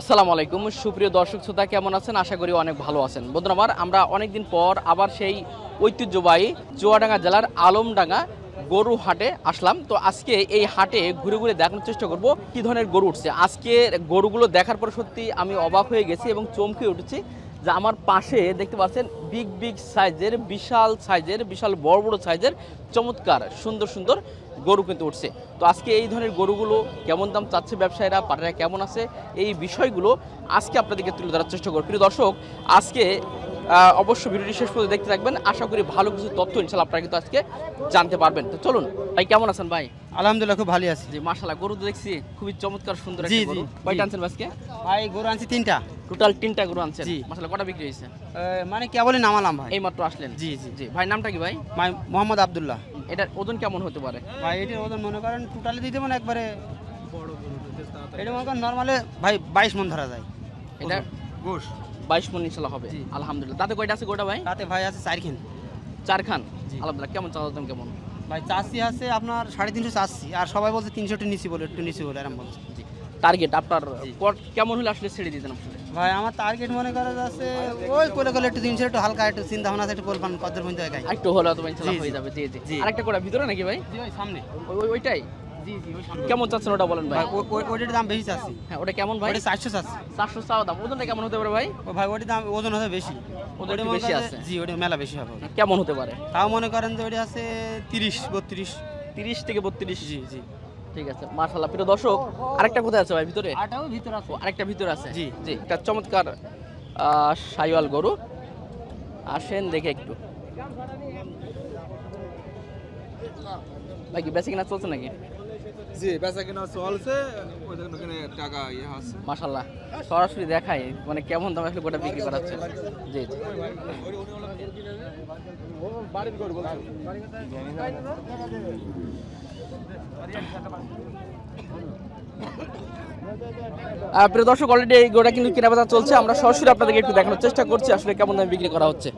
আসসালামু আলাইকুম। সুপ্রিয় দর্শক শ্রোতা, কেমন আছেন? আশা করি অনেক ভালো আছেন। বন্ধুরা আমার, আমরা অনেকদিন পর আবার সেই ঐতিহ্যবাহী চুয়াডাঙ্গা জেলার আলমডাঙ্গা গরু হাটে আসলাম। তো আজকে এই হাটে ঘুরে ঘুরে দেখানোর চেষ্টা করব কি ধরনের গরু উঠছে। আজকে গরুগুলো দেখার পর সত্যি আমি অবাক হয়ে গেছি এবং চমকে উঠেছি যে আমার পাশে দেখতে পাচ্ছেন বিগ বিগ সাইজের, বিশাল সাইজের, বিশাল বড় বড় সাইজের, চমৎকার, সুন্দর সুন্দর গরু কিন্তু উঠছে। তো আজকে এই ধরনের গরুগুলো কেমন দাম চাচ্ছে ব্যবসায়ীরা পাটারা কেমন আছে এই বিষয়গুলো আজকে আপনাদেরকে তুলে ধরার চেষ্টা করব। প্রিয় দর্শক আজকে আহ, অবশ্যই ভিডিওটি শেষ পর্যন্ত দেখতে থাকবেন। আশা করি ভালো কিছু তথ্য ইনশাল্লাহ আপনারা কিন্তু আজকে জানতে পারবেন। তো চলুন ভাই কেমন আছেন ভাই? আলহামদুলিল্লাহ খুব ভালো আছি। জি মাশাল্লাহ গরু তো দেখছি খুবই চমৎকার সুন্দর জি, জি, কয়টা আনছেন আজকে? ভাই গরু আনছি তিনটা। টোটাল তিনটা গরু আনছেন। জি। মাশাল্লাহ কটা বিক্রি হয়েছে? মানে কেবলই নামালাম ভাই। এই মাত্র আসলেন। জি, জি। জি ভাই নামটা কি ভাই মোহাম্মদ আবদুল্লাহ। এটার ওজন কেমন হতে পারে? ভাই এটার ওজন মনে করেন টোটালি দিতে মানে একবারে এটা মনে করেন নর্মালে ভাই বাইশ মন ধরা যায়। এটা গোস বাইশ মন ইনশাল্লাহ হবে। জি। আলহামদুলিল্লাহ। তাতে কয়টা আছে গোটা ভাই? তাতে ভাই আছে চারখিন চার খান। জি। আলহামদুলিল্লাহ। কেমন চাওয়া দাম কেমন? ভাই চাষি আছে আপনার সাড়ে তিনশো চাষি আর সবাই বলছে তিনশোটি নিচি বলে একটু নিচি বলে এরকম বলছে। টার্গেট আপনার কেমন হলে আসলে ছেড়ে দিতেন আসলে ভাই আমার টার্গেট মনে করা যাচ্ছে ওই কোলে কোলে একটু তিনশো একটু হালকা একটু চিন্তা ভাবনা একটু বলবেন কত পর্যন্ত একাই একটু হলে তো ইনশাল্লাহ জি, হয়ে। যাবে জি জি। আরেকটা করে ভিতরে নাকি ভাই? জি ভাই সামনে। ওই ওই- ওইটাই? ওই কেমন চাচ্ছেন ওটা বলেন ভাই? ভাই ও- ও- ওইটার দাম বেশি চাচ্ছি। হ্যাঁ ওটা কেমন ভাই? চারশো চাচ্ছি। চারশো চাওয়া দাম। ওজনটা কেমন হতে পারে ভাই? ও ভাই ওটির দাম ওজন আছে বেশি। ওটা বেশি আছে। জি ওটা মেলা বেশি হবে। কেমন হতে পারে? তাও মনে করেন যে ওটা আছে তিরিশ বত্রিশ। তিরিশ থেকে বত্রিশ। জি জি। ঠিক আছে মার্শাল্লাহ প্রিয় দর্শক আরেকটা কোথায় আছে ভাই? ভিতরে? আটাও ভিতর আছে। আরেকটা ভিতরে আছে? জি। জি। একটা চমৎকার সাইওয়াল গরু। আসেন দেখে একটু। ভাই কি বেশি কিনা চলছে নাকি? জি বেচা কেনা চলছে ওইখানে ওখানে টাকা ইয়ে আছে। মাশাল্লাহ সরাসরি দেখাই মানে কেমন দাম আসলে গোটা বিক্রি করা হচ্ছে। জি জি। আহ, প্রিয় দর্শক অলরেডি এই গোটা কিন্তু কেনা বেচা চলছে। আমরা সরাসরি আপনাদেরকে একটু দেখানোর চেষ্টা করছি আসলে কেমন দামে বিক্রি করা হচ্ছে।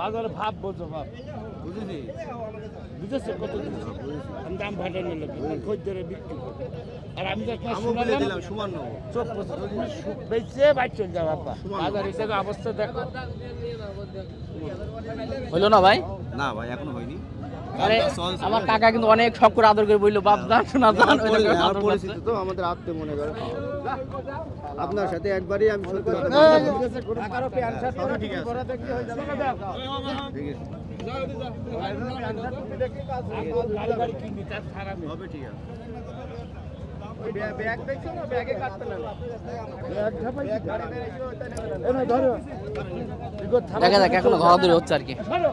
বাজারে ভাব বোঝো ভাব। বুঝেছি। বুঝেছে কত আমি দাম ভাটা নিলাম খদ্দের বিক্রি আর আমি তো দিলাম সুমান চোখ বাইর চলে বাজার হিসেবে অবস্থা দেখো। হইল না ভাই না ভাই এখনও হয়নি আরে আমার কাকা কিন্তু অনেক শখ করে আদর করে বলল বাপ জান শোনা। পরিচিত তো আমাদের আপতে মনে করে আপনার সাথে একবারই আমি সত্যি কথা ঠিক আছে ঠিক আছে গাড়ি গাড়ি কিনবি তার খারাপ হবে ঠিক আছে এই নাও ধরো। এগো থামো। দেখা যাক, এখনও ধরাধরি হচ্ছে আর কি ধরো।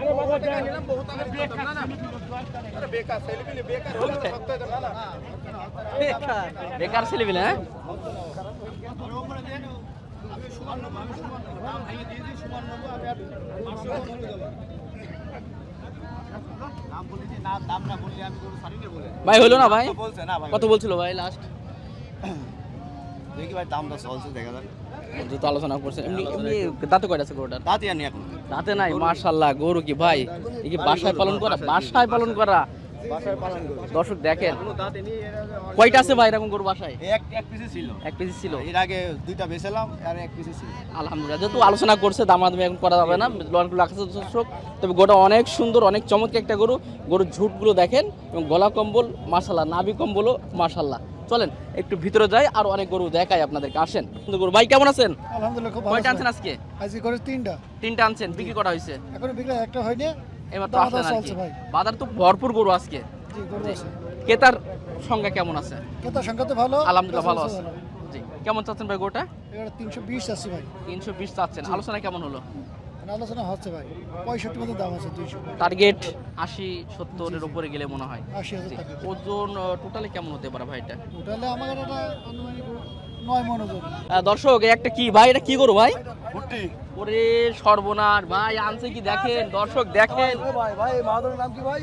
আরে বাবা দেখ। বেকার ছেলে পেলে হ্যাঁ ভাই হলো না ভাই? কত বলছিল ভাই লাস্ট দেখি ভাই দামটা চলছে দেখা যাক। আলোচনা করছেন এমনি এমনি দাঁতে কয়টা আছে গরুটার? তাতে আনি এখন। দাঁতে নাই মার্শাল্লাহ গরু কি ভাই? এই কি বাসায় পালন করা? বাসায় পালন করা? দর্শক দেখেন কয়টা আছে ভাই এরকম গরু বাসায়? এক এক পিসে ছিল। এক কেজি ছিল। এর আগে দুইটা বেচলাম আর এক পিসে ছিল। আলহামদুলিল্লাহ যেহেতু আলোচনা করছে দামাদামি এখন করা যাবে না লনগুলো রাখছে দর্শক। তবে গোটা অনেক সুন্দর অনেক চমৎকার একটা গরু। গরুর ঝুটগুলো দেখেন এবং গলা কম্বল মার্শাল্লাহ নাভি কম্বলও মার্শাল্লাহ চলেন একটু ভিতরে যাই আর অনেক গরু দেখাই আপনাদেরকে। আসেন গরু। ভাই কেমন আছেন? আলহামদুলিল্লাহ খুব ভালো কয়টা আনছেন আজকে? আজকে করে তিনটা। তিনটা আনছেন বিক্রি করা হয়েছে? এখনও বিক্রি একটা হয়নি। এবার তো আসলেন আর কি। বাজার তো ভরপুর গরু আজকে। ক্রেতার সংখ্যা কেমন আছে? ক্রেতার সংখ্যা তো ভালো আলহামদুলিল্লাহ ভালো আছে। জি। কেমন চাচ্ছেন ভাই গোটা এবার তিনশো বিশ আছে ভাই। তিনশো বিশ চাচ্ছেন। আলোচনা কেমন হলো? মানে আলোচনা হচ্ছে ভাই। পঁয়ষট্টি মতো দাম আছে দুইশো। টার্গেট আশি সত্তরের উপরে গেলে মনে হয়। আশি ওজন টোটালি কেমন হতে পারে ভাই এটা টোটালে আমার এটা নয় মন ওজন। দর্শক একটা কি ভাই? এটা কি করো ভাই? ওরে সর্বনাশ। ভাই আনছে কি দেখেন? দর্শক দেখেন। ভাই ভাই মাহাদনের নাম কি ভাই?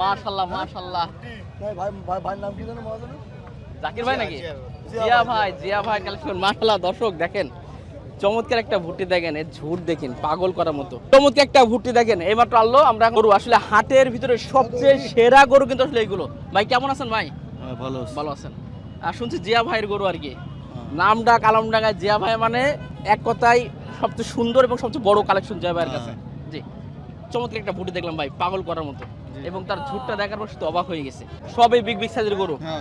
মাশাল্লাহ মাশাল্লাহ। ভাই ভাই ভাই ভাইয়ের নাম কি জানো মাহাদনের জাকির ভাই নাকি? জিয়া ভাই জিয়া ভাই কালেকশন। মাশাল্লাহ দর্শক দেখেন। চমৎকার একটা ভুট্টি দেখেন এর ঝুট দেখেন পাগল করার মতো। চমৎকার একটা ভুট্টি দেখেন এইমাত্র আনলো আমরা গরু। আসলে হাটের ভিতরে সবচেয়ে সেরা গরু কিন্তু আসলে এইগুলো। ভাই কেমন আছেন ভাই? ভালো ভালো আছেন। আর শুনছি জিয়া ভাইয়ের গরু আর কি। নামডা কালামডাঙ্গা জিয়া ভাই মানে এক কথায় সবচেয়ে সুন্দর এবং সবচেয়ে বড় কালেকশন জিয়া ভাইয়ের কাছে। জি। চমৎকার একটা ভুটি দেখলাম ভাই পাগল করার মতো। এবং তার ঝুটটা দেখার পর শুধু অবাক হয়ে গেছে। সবই বিগ বিগ সাইজের গরু। হ্যাঁ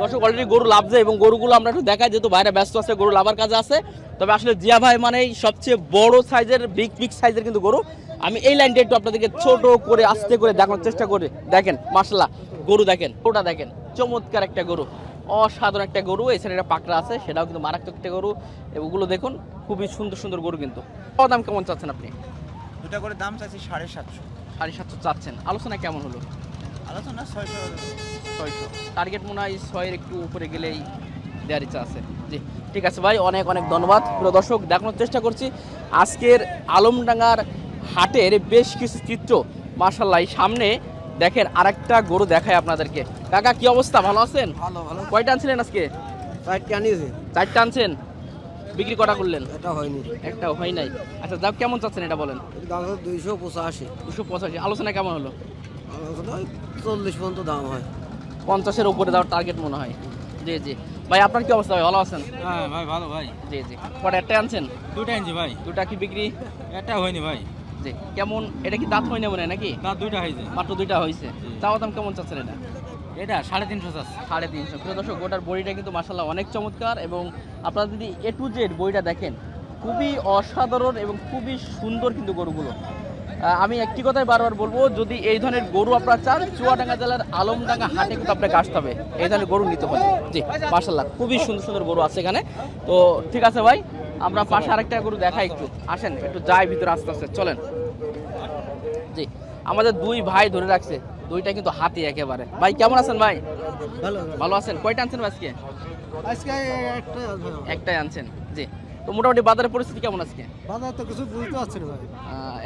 দর্শক অলরেডি গরু লাভছে এবং গরুগুলো আমরা একটু দেখাই যেহেতু বাইরে ব্যস্ত আছে গরু লাভার কাজে আছে। তবে আসলে জিয়া ভাই মানে সবচেয়ে বড় সাইজের বিগ বিগ সাইজের কিন্তু গরু। আমি এই লাইনটা একটু আপনাদেরকে ছোট করে আস্তে করে দেখানোর চেষ্টা করি। দেখেন মার্শাল্লাহ গরু দেখেন ওটা দেখেন। চমৎকার একটা গরু। অসাধারণ একটা গরু এছাড়া একটা পাকড়া আছে সেটাও কিন্তু মারাত্মক একটা গরু। এগুলো দেখুন খুবই সুন্দর সুন্দর গরু কিন্তু। কত দাম কেমন চাচ্ছেন আপনি? দুটা করে দাম চাইছি সাড়ে সাতশো। সাড়ে সাতশো চাচ্ছেন। আলোচনা কেমন হলো? আলোচনা ছয়শো ছয়শো। টার্গেট মনে হয় ছয়ের একটু উপরে গেলেই দেওয়ার ইচ্ছা আছে। জি ঠিক আছে ভাই অনেক অনেক ধন্যবাদ। প্রিয় দর্শক দেখানোর চেষ্টা করছি আজকের আলমডাঙ্গার হাটের বেশ কিছু চিত্র মার্শাল্লাহ সামনে দেখেন আরেকটা গরু দেখায় আপনাদেরকে। কাকা কি অবস্থা? ভালো আছেন? ভালো ভালো। কয়টা আনছিলেন আজকে? চারটে আনিয়েছে। চারটা আনছেন? বিক্রি কটা করলেন? এটা হয়নি। একটা হয় নাই। আচ্ছা যাও কেমন চাচ্ছেন এটা বলেন? দাম হলো দুইশো পঁচাশি। দুশো পঁচাশি। আলোচনা কেমন হলো? চল্লিশ পর্যন্ত দাম হয়। পঞ্চাশের উপরে দেওয়ার টার্গেট মনে হয়। জি জি। ভাই আপনার কি অবস্থা? ভাই ভালো আছেন? হ্যাঁ ভাই ভালো ভাই। জি জি। কটা একটা আনছেন? দুটা আনছি ভাই। দুটা কি বিক্রি? একটা হয়নি ভাই। জি কেমন এটা কি দাঁত হয় না মনে নাকি? না দুইটা হয়েছে। মাত্র দুইটা হয়েছে। চাওয়া দাম কেমন চাচ্ছেন এটা? এটা সাড়ে তিনশো চাচ্ছে। সাড়ে তিনশো। প্রিয় দর্শক গোটার বইটা কিন্তু মাসাল্লাহ অনেক চমৎকার এবং আপনারা যদি এ টু জেড বইটা দেখেন খুবই অসাধারণ এবং খুবই সুন্দর কিন্তু গরুগুলো। আমি একটি কথাই বারবার বলব যদি এই ধরনের গরু আপনারা চান চুয়াডাঙ্গা জেলার আলমডাঙ্গা হাটে কিন্তু আপনাকে আসতে হবে। এই ধরনের গরু নিতে হবে। জি মার্শাল্লাহ খুবই সুন্দর সুন্দর গরু আছে এখানে। তো ঠিক আছে ভাই আমরা পাশে আরেকটা গরু দেখাই একটু। আসেন একটু যাই ভিতরে আস্তে আস্তে চলেন। জি আমাদের দুই ভাই ধরে রাখছে। দুইটা কিন্তু হাতি একেবারে। ভাই কেমন আছেন ভাই? ভালো ভালো। আছেন? কয়টা আনছেন আজকে? আজকে একটা একটাই আনছেন। জি তো মোটামুটি বাজারের পরিস্থিতি কেমন আজকে? বাজার তো কিছু বুঝতে পারছি না ভাই।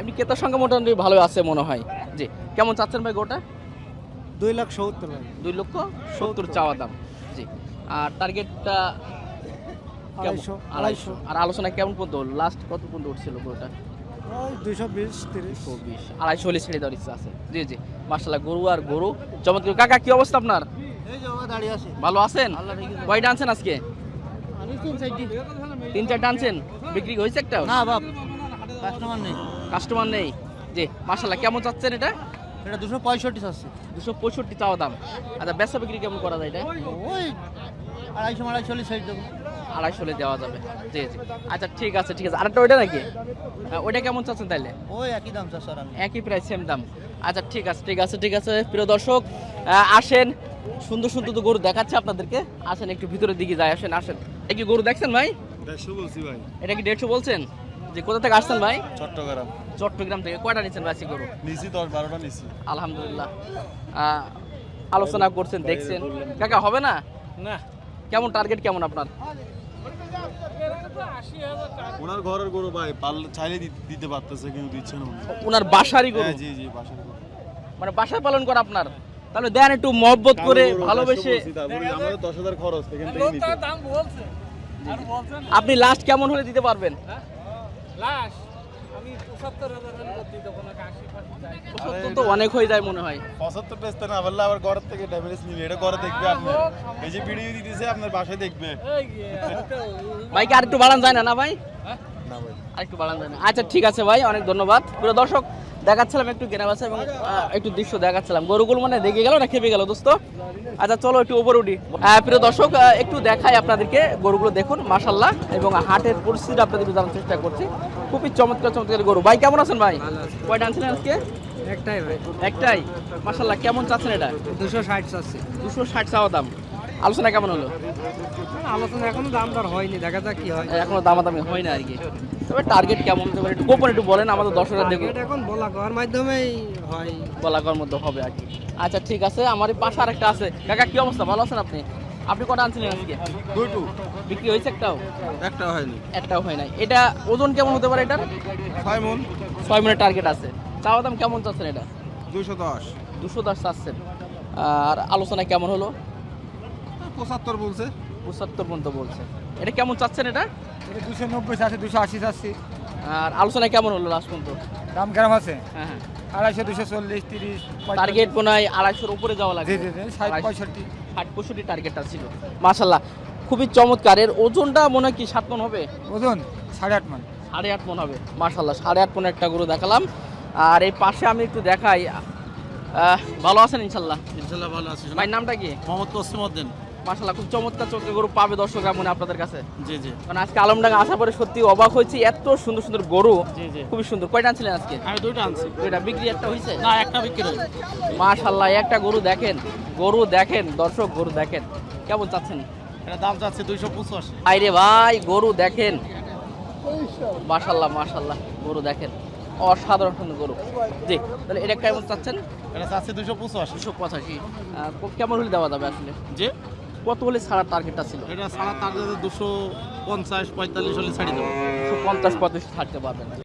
এমনি ক্রেতার সঙ্গে মোটামুটি ভালো আছে মনে হয়। জি কেমন চাচ্ছেন ভাই গোটা দুই লাখ সত্তর ভাই। দুই লক্ষ সত্তর চাওয়া দাম। জি আর টার্গেটটা আড়াইশো, আড়াইশো। আর আলোচনা কেমন পর্যন্ত হলো? লাস্ট কত পর্যন্ত উঠছিল গরুটা দুইশো বিশ তিরিশ। চব্বিশ আড়াইশো হলে ছেড়ে দেওয়ার ইচ্ছা আছে। জি জি। মার্শাল্লাহ গরু আর গরু। চমৎকার। কাকা কি অবস্থা আপনার? এই যে দাঁড়িয়ে আছে। ভালো আছেন? কয়টা আনছেন আজকে? তিন চারটা। আনছেন? বিক্রি হয়েছে একটা? না বাপ। কাস্টমার নেই। কাস্টমার নেই? জি মার্শাল্লাহ কেমন চাচ্ছেন এটা? এটা দুশো পঁয়ষট্টি চাচ্ছে। দুশো পঁয়ষট্টি চাওয়া দাম। আচ্ছা বেচা বিক্রি কেমন করা যায় এটা? ওই আড়াইশো আড়াইশো হলে ছেড়ে দেবো। আড়াইশো হলে দেওয়া যাবে। জি জি। আচ্ছা ঠিক আছে ঠিক আছে। আরেকটা ওইটা নাকি? হ্যাঁ, ওইটা কেমন চাচ্ছেন তাইলে? ওই একই দাম চাচ্ছে আর একই প্রায় সেম দাম। আচ্ছা ঠিক আছে ঠিক আছে ঠিক আছে প্রিয় দর্শক আসেন। সুন্দর সুন্দর তো গরু দেখাচ্ছে আপনাদেরকে। আসেন একটু ভিতরের দিকে যাই আসেন আসেন। এই কি গরু দেখছেন ভাই? দেড়শো বলছি ভাই। এটা কি দেড়শো বলছেন? যে কোথা থেকে আসছেন ভাই? চট্টগ্রাম। চট্টগ্রাম থেকে। কয়টা নিচ্ছেন ভাই গরু? নিছি দশ বারোটা নিছি। আলহামদুলিল্লাহ। আহ, আলোচনা করছেন দেখছেন। কাকা হবে না? না। কেমন টার্গেট কেমন আপনার? ওনার ঘরের গরু ভাই পারলে চাইলে দিতে পারতেছে কিন্তু দিচ্ছে না ওনার বাসারই গরু? হ্যাঁ জি জি বাসার গরু। মানে বাসায় পালন করা আপনার? তাহলে দেন একটু মহব্বত করে ভালোবেসে আমাদের দশ হাজার খরচ এখান থেকে নিতে। আপনি লাস্ট কেমন হলে দিতে পারবেন? পঁচাত্তর তো অনেক হয়ে যায় মনে হয়। পঁচাত্তর না পারলে আবার থেকে নিবে। এটা ঘরে দেখবে আপনার এই যে ভিডিও দিতেছে আপনার বাসায় দেখবে। আর একটু বাড়ান যায় না না ভাই? না ভাই। আর একটু বাড়ান যায় না। আচ্ছা ঠিক আছে ভাই অনেক ধন্যবাদ। পুরো দর্শক দেখাচ্ছিলাম একটু কেনা বেচা এবং একটু দৃশ্য দেখাচ্ছিলাম। গরুগুলো মানে দেখে গেল না খেপে গেল দোস্ত? আচ্ছা চলো একটু উপরে উঠি। প্রিয় দর্শক একটু দেখাই আপনাদেরকে গরুগুলো দেখুন মাশাল্লাহ এবং হাটের পরিস্থিতি আপনাদেরকে জানার চেষ্টা করছি। খুবই চমৎকার চমৎকার গরু। ভাই কেমন আছেন ভাই? কয়টা আনছিলেন আজকে? একটাই ভাই। একটাই? মাশাল্লাহ কেমন চাচ্ছেন এটা? দুশো ষাট চাচ্ছে। দুশো ষাট চাওয়া দাম। আলোচনা কেমন হলো? আলোচনা এখনও দাম দর হয়নি দেখা যাক কি হয়। এখনও দামাদামি হয় না আর কি। তবে টার্গেট কেমন? হতে পারে একটু গোপন একটু বলেন আমাদের দর্শকরা দেখুন এটা এখন বলা করার মাধ্যমেই হয়। বলা বলাকর মধ্যে হবে আর কি। আচ্ছা ঠিক আছে আমার পাশে আরেকটা আছে। কাকা কি অবস্থা? ভালো আছেন আপনি? আপনি কটা আনছিলেন আজকে? দুইটু। বিক্রি হয়েছে একটাও? একটা হয়নি। একটাও হয় নাই। এটা ওজন কেমন হতে পারে এটার? ছয় মন। ছয় মিনিট টার্গেট আছে। চাওয়া দাম কেমন চাচ্ছেন এটা? দুইশো দশ। দুশো দশ চাচ্ছেন। আর আলোচনা কেমন হলো? পঁচাত্তর বলছে। পঁচাত্তর পর্যন্ত বলছে। এটা কেমন চাচ্ছেন এটা? এটা দুশো নব্বই আছে দুশো আশি আছে আর আলোচনা কেমন হলো লাস্ট পর্যন্ত? দাম কেমন আছে? হ্যাঁ হ্যাঁ। আড়াইশো দুশো চল্লিশ তিরিশ টার্গেট মনে হয় আড়াইশোর উপরে যাওয়া লাগে জি জি জি ষাট পঁয়ষট্টি। ষাট পঁয়ষট্টি টার্গেটটা ছিল। মাশাল্লাহ খুবই চমৎকার। এর ওজনটা মনে হয় কি সাত মন হবে? ওজন সাড়ে আট মন। সাড়ে আট মন হবে। মাশাল্লাহ সাড়ে আট মন একটা গরু দেখালাম। আর এই পাশে আমি একটু দেখাই। আহ, ভালো আছেন ইনশাল্লাহ ইনশাল্লাহ ভালো আছি। ভাই নামটা কি? মোহাম্মদ তসলিম উদ্দিন। মাশাল্লাহ খুব চমৎকার চমৎকার গরু পাবে দর্শকরা মনে আপনাদের কাছে। জি জি। কারণ আজকে আলমডাঙ্গা আসার পরে সত্যি অবাক হয়েছি এত সুন্দর সুন্দর গরু জি জি। খুবই সুন্দর। কয়টা আনছিলেন আজকে? আমি দুইটা আনছি। এটা বিক্রি একটা হয়েছে না একটা বিক্রি। মাশাল্লাহ একটা গরু দেখেন গরু দেখেন দর্শক গরু দেখেন। কেমন চাচ্ছেন? এটা দাম যাচ্ছে দুইশো পঁচাশি। আইরে ভাই গরু দেখেন। মাশাল্লাহ মাশাল্লাহ গরু দেখেন। অসাধারণ সুন্দর গরু। জি তাহলে এটা কেমন চাচ্ছেন? এটা যাচ্ছে দুইশো পঁচাশি। দুশো পঁচাশি। কেমন হলে দেওয়া যাবে আসলে? যে কত হলে ছাড়ার টার্গেটটা ছিল? এটা সাড়ে তার দুশো পঞ্চাশ পঁয়তাল্লিশ হলে ছাড়িয়ে দেবো। দুশো পঞ্চাশ পঁয়তাল্লিশ ছাড়তে পারবেন।